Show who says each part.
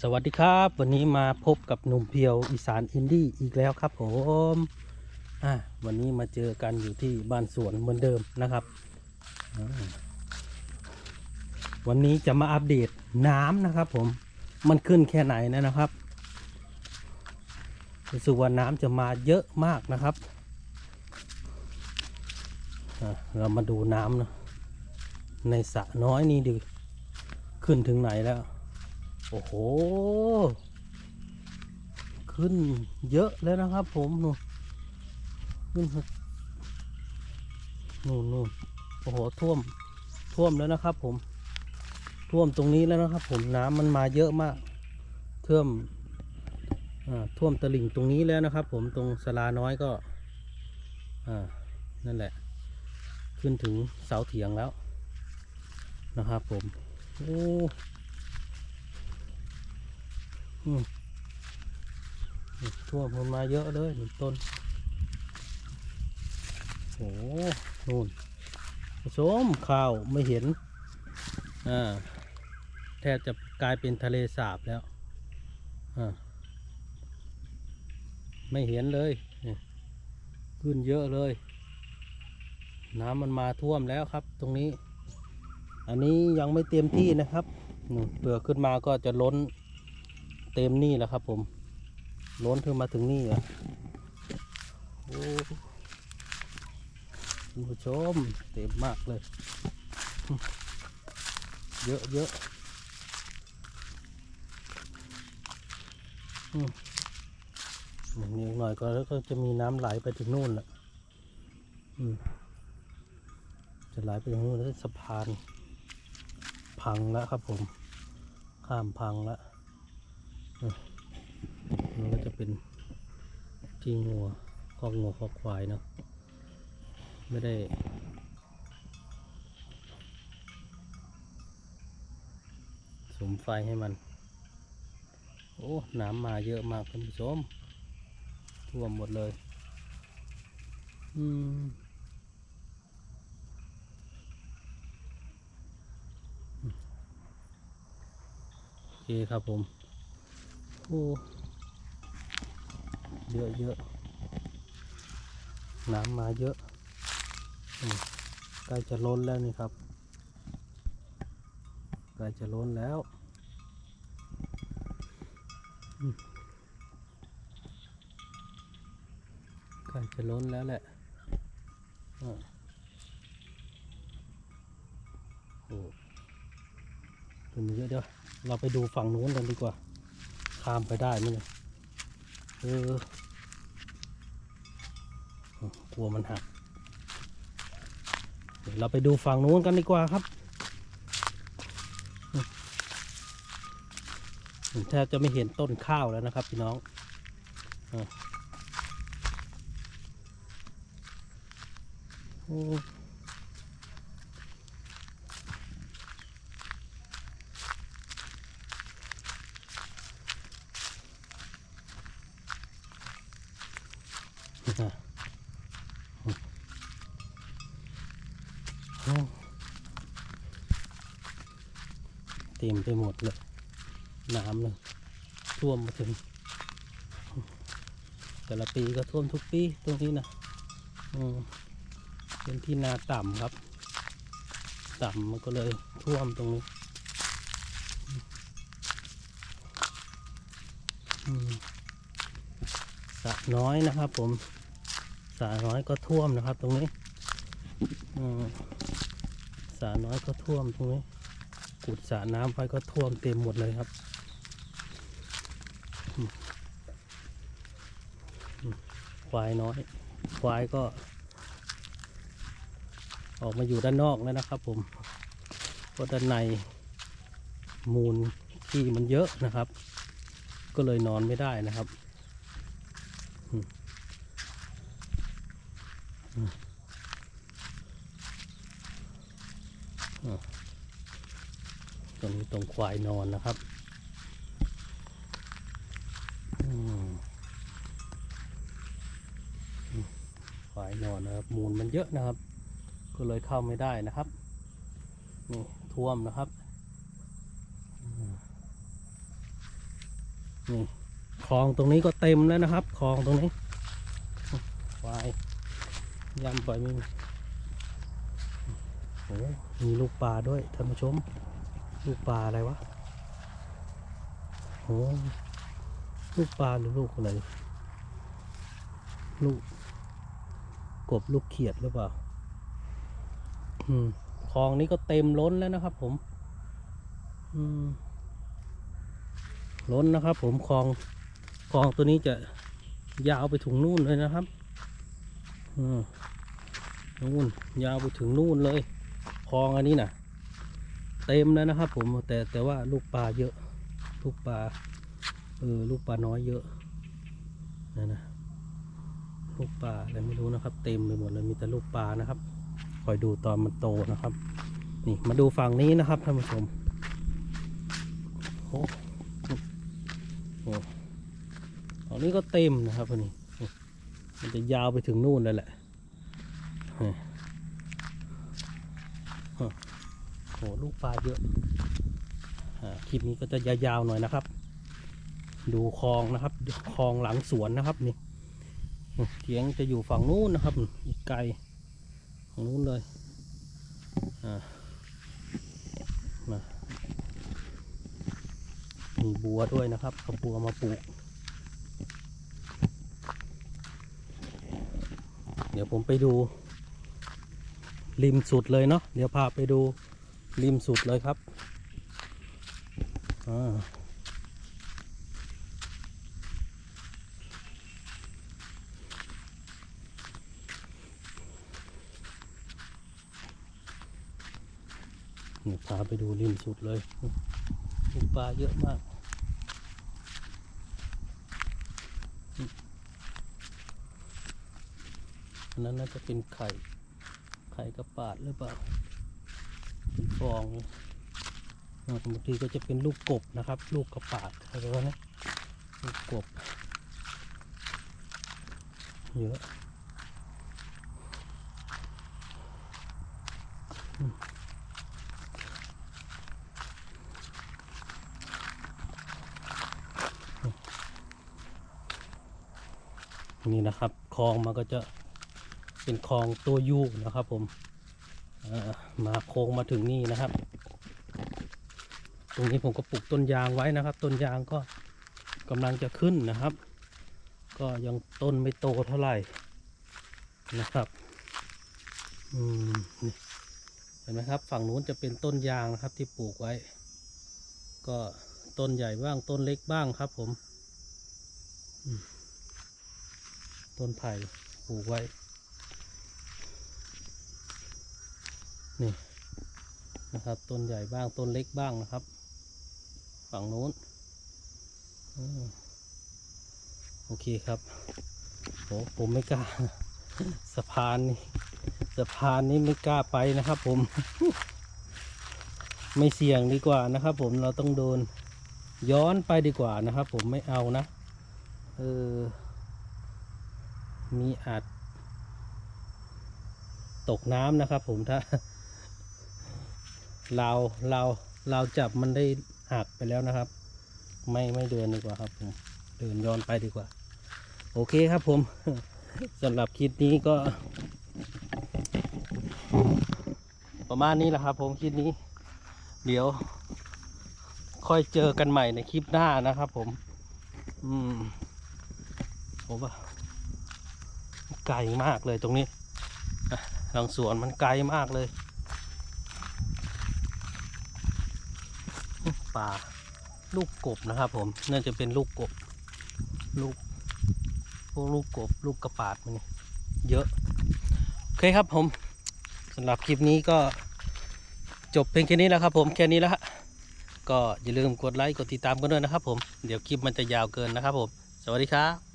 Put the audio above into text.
Speaker 1: สวัสดีครับ วันนี้มาพบกับหนุ่มเพียวอีสานอินดี้อีกแล้วครับผมวันนี้มาเจอกันอยู่ที่บ้านสวนเหมือนเดิมนะครับวันนี้จะมาอัปเดตน้ำนะครับ ผมมันขึ้นแค่ไหนนะนะครับรู้สึกว่าน้ำจะมาเยอะมากนะครับเรามาดูน้ำนะในสระน้อยนี่ดีขึ้นถึงไหนแล้ว โอ้โห ขึ้นเยอะแล้วนะครับผมนู่นขึ้นนู่นนู่นโอ้โหท่วมท่วมแล้วนะครับผม ท่วมตรงนี้แล้วนะครับผมน้ำมันมาเยอะมากท่วมท่วมตลิ่งตรงนี้แล้วนะครับ ผมตรงสลาน้อยก็นั่นแหละ ขึ้นถึงเสาเถียงแล้วนะครับผม โอ้ ท่วมมันมาเยอะเลยหนึ่งต้นโอ้นู่นผสมข้าวไม่เห็นอ่าแทบจะกลายเป็นทะเลสาบแล้วอ่าไม่เห็นเลยขึ้นเยอะเลย น้ำมันมาท่วมแล้วครับ ตรงนี้ อันนี้ยังไม่เต็มที่นะครับนู่นเผื่อขึ้นมาก็จะล้น เต็มนี่แหละครับผมล้นถึงมาถึงนี่อะโอ้คุณผู้ชมเต็มมากเลย เยอะเยอะอืมนี่หน่อยก็ก็จะมีน้ำไหลไปถึงนู่นแหละอืมจะไหลไปถึงนู่นแล้วสะพาน พังแล้วครับผม ข้ามพังแล้ว มันก็จะเป็นที่งัวคอกงัวคอกควายเนาะไม่ได้ สมไฟให้มัน โอ้ น้ำมาเยอะมากท่านผู้ชมท่วมหมดเลย อืมโอเคครับผม เยอะเยอะน้ำมาเยอะใกล้จะล้นแล้วนี่ครับใกล้จะล้นแล้วใกล้จะล้นแล้วแหละอ่าโอ้ตัวนี้เยอะเดี๋ยวเราไปดูฝั่งนู้นกันดีกว่า ข้ามไปได้ไหมเนี่ยเออกลัวมันหัก เดี๋ยวเราไปดูฝั่งนู้นกันดีกว่าครับแทบจะไม่เห็นต้นข้าวแล้วนะครับพี่น้องอะโอ้ เต็มไปหมดเลย น้ำเลยท่วมมาถึง แต่ละปีก็ท่วมทุกปีตรงนี้นะเป็นที่นาต่ำครับ ต่ำมันก็เลยท่วมตรงนี้สระน้อยนะครับผมสระน้อยก็ท่วมนะครับตรงนี้ อืม สระน้อยก็ท่วมตรงนี้ขุดสระน้ำไปก็ท่วมเต็มหมดเลยครับควายน้อย ควายก็ ออกมาอยู่ด้านนอกแล้วนะครับ ผมเพราะด้านในมูลที่มันเยอะนะครับ ก็เลยนอนไม่ได้นะครับอืมอืมอะ ตรงนี้ตรงควายนอนนะครับควายนอนนะครับ มูลมันเยอะนะครับ ก็เลยเข้าไม่ได้นะครับ นี่ท่วมนะครับนี่คลองตรงนี้ก็เต็มแล้วนะครับคลองตรงนี้ควายยำปล่อยไมมี อ้มีลูกปลาด้วยท่านผู้ชม ลูกปลาอะไรวะโอ้ลูกปลาหรือลูกอะไร ลูก กบลูกเขียดหรือเปล่า อืมคลองนี้ก็เต็มล้นแล้วนะครับ ผม อืม ล้นนะครับ ผมคลองคลองตัวนี้จะยาวไปถึงนู่นเลยนะครับ อืมนู่นยาวไปถึงนู่นเลย คลองอันนี้น่ะเต็มแล้วนะครับ ผมแต่แต่ว่าลูกปลาเยอะ ลูกปลาเออลูกปลาน้อยเยอะนั่นนะลูกปลาอะไรไม่รู้นะครับ เต็มไปหมดเลยมีแต่ลูกปลานะครับคอยดูตอนมันโตนะครับ นี่มาดูฝั่งนี้นะครับท่านผู้ชมโอ้โหฝั่งนี้ก็เต็มนะครับอันนี้มันจะยาวไปถึงนู่นเลยแหละนี่ฮะ โอ้ลูกปลาเยอะอคลิปนี้ก็จะยาวๆหน่อยนะครับ ดูคลองนะครับคลองหลังสวนนะครับนี่เถียงจะอยู่ฝั่งนู้นนะครับ อีกไกลฝั่งนู้นเลยมามีบัวด้วยนะครับเอาบัวมาปลูก เดี๋ยวผมไปดูริมสุดเลยเนาะเดี๋ยวพาไปดู ริมสุดเลยครับอ่านี่พาไปดูริมสุดเลยลูปลาเยอะมากอันนั้นน่าจะเป็นไข่ ไข่กระปาดหรือเปล่า ฟองบางทีก็จะเป็นลูกกบนะครับ ลูกกระปาดอะไรวะนี่ยลูกกบเยอะนี่นะครับคลองมันก็จะเป็นคลองตัวยูนะครับผม มาโค้งมาถึงนี่นะครับ ตรงนี้ผมก็ปลูกต้นยางไว้นะครับ ต้นยางก็กำลังจะขึ้นนะครับ ก็ยังต้นไม่โตเท่าไหร่นะครับอืมนี่เห็นไหมครับ ฝั่งนู้นจะเป็นต้นยางนะครับที่ปลูกไว้ ก็ต้นใหญ่บ้างต้นเล็กบ้างครับ ผมต้นไผ่ปลูกไว้ นี่นะครับ ต้นใหญ่บ้างต้นเล็กบ้างนะครับ ฝั่งโน้นอโอเคครับโหผมไม่กล้า สะพานนี่สะพานนี้ไม่กล้าไปนะครับ ผม ไม่เสี่ยงดีกว่านะครับ ผมเราต้องโดนย้อนไปดีกว่านะครับ ผมไม่เอานะเออมีอาจตกน้ำนะครับ ผมถ้า เราเราเราจับมันได้หักไปแล้วนะครับ ไม่ไม่เดินดีกว่าครับผมเดินย้อนไปดีกว่า โอเคครับผมสำหรับคลิปนี้ก็ ประมาณนี้แหละครับ ผมคลิปนี้ เดี๋ยว ค่อยเจอกันใหม่ในคลิปหน้านะครับ ผม อืมผมว่าไกลมากเลยตรงนี้หลังสวนมันไกลมากเลย ป่า ลูกกบนะครับ ผมน่าจะเป็นลูกกบ ลูกพวกลูกกบ ลูกกระปาดมันนี่เยอะโอเคครับผมสำหรับคลิปนี้ก็จบเพียงแค่นี้แล้วครับ ผมแค่นี้แล้วฮะก็อย่าลืมกดไลค์กดติดตามกันด้วยนะครับ ผมเดี๋ยวคลิปมันจะยาวเกินนะครับ ผม สวัสดีครับ